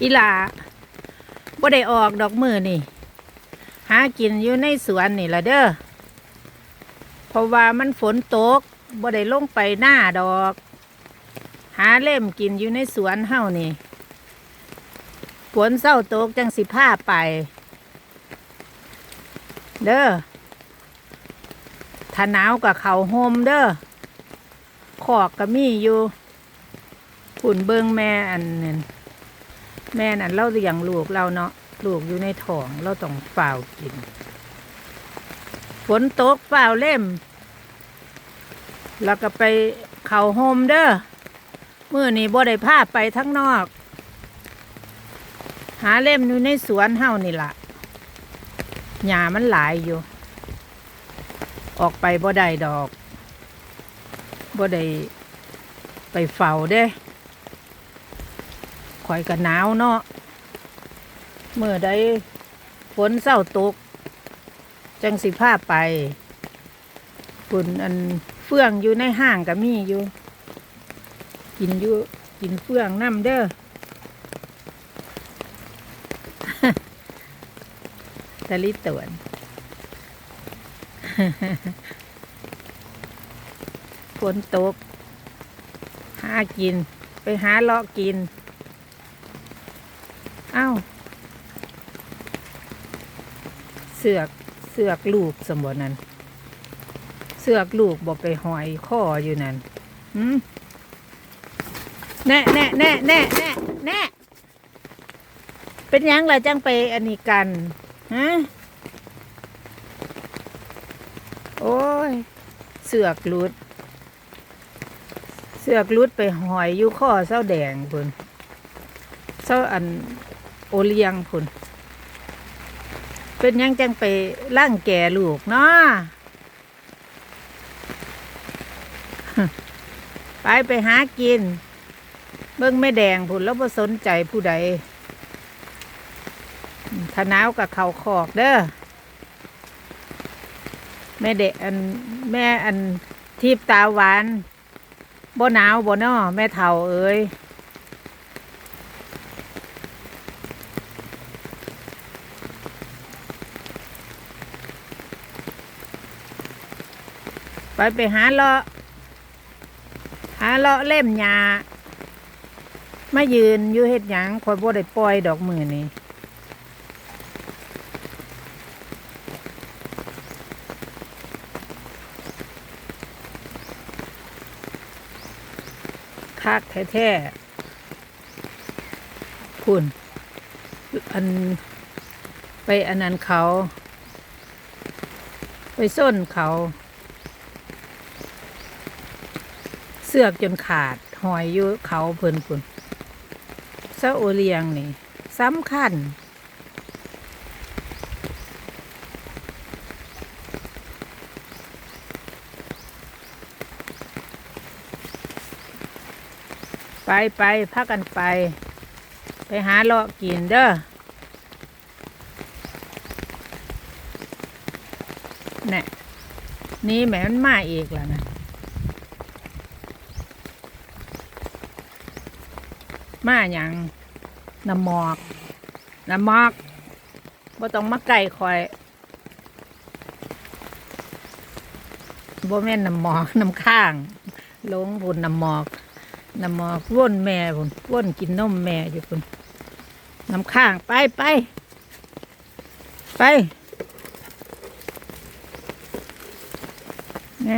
อีหลาบ่ได้ออกดอกมือนี่ หากินอยู่ในสวนนี่ละเด้อเพราะว่ามันฝนตกบ่ได้ลงไปหน้าดอก หาเล่มกินอยู่ในสวนเฮานี่ฝนเศร้าตกจังสิผ้าไป เด้อถ้าหนาวกับเขาโฮมเด้อขอกก็มีอยู่ขุนเบิงแม่อันนั้น แม่นั่นเราเลี้ยงลูกเราเนาะลูกอยู่ในท้อง เราต้องเฝ้ากิน ฝนตกเฝ้าเล่ม แล้วก็ไปเข่าโฮมเด้อมื่อนี้บ่ได้พาไปทั้งนอก หาเล่มอยู่ในสวนเฮานี่ล่ะหญ้ามันหลายอยู่ ออกไปบ่ได้ดอกบ่ได้ไปเฝ้าเด้ ข่อยก็หนาวเนาะเมื่อใดฝนเศร้าตก จังสิพาไปฝุ่นอันเฟื่องอยู่ในห้างก็มีอยู่ กินอยู่กินเฟื่องน้ำเด้อตะลิตวนฝนตก หากิน ไปหาเลาะกิน อ้าเสือกเสือกลูกสมบูรนั้น เสือกลูกบอกไปหอยข้ออยู่นั่นหืมแน่แน่แน่แน่แน่แน่เป็นยังล่ะจังไปอันนี้กันฮะโอ้ย เสือกลุด เสือกลุดไปหอยอยู่ข้อเส้าแดงพุ่นเส้าอัน โอเลียงพุ่นเป็นยังจังไปล่างแก่ลูกเนาะไปไปหากิน เบิ่งไม่แดงพุ่นแล้วบ่สนใจผู้ใดอืมถ้าหนาวกับเขาขอกเด้อแม่เด็กอันแม่อันทีบตาหวานบ่หนาวบ่นอแม่เฒ่าเอ้ย ไปไปหาเลาะหาเลาะเล่มหญ้ามายืนอยู่เฮ็ดหยังคอยบ่ได้ปล่อยดอกมือนี่คักแท้ๆคุณอัน ไปอันนั้นเขา ไปส้นเขา เสือกจนขาดหอยอยู่เขาเพิ่นพุ่นซาโอเลียงนี่สำคัญไปไปพักกันไป ไปหาเลาะกินเด้อนี่นี่แหมมันมาอีกแล้วนะ มาอย่างน้ำหมอกน้ำหมอกบ่ต้องมาไก่คอยบ่แม่นน้ำหมอกน้ำข้างลงพุ่นน้ำหมอกน้ำหมอกว่นแม่พุ่นว่นกินนมแม่อยู่พุ่นน้ำข้างไปไปไปไง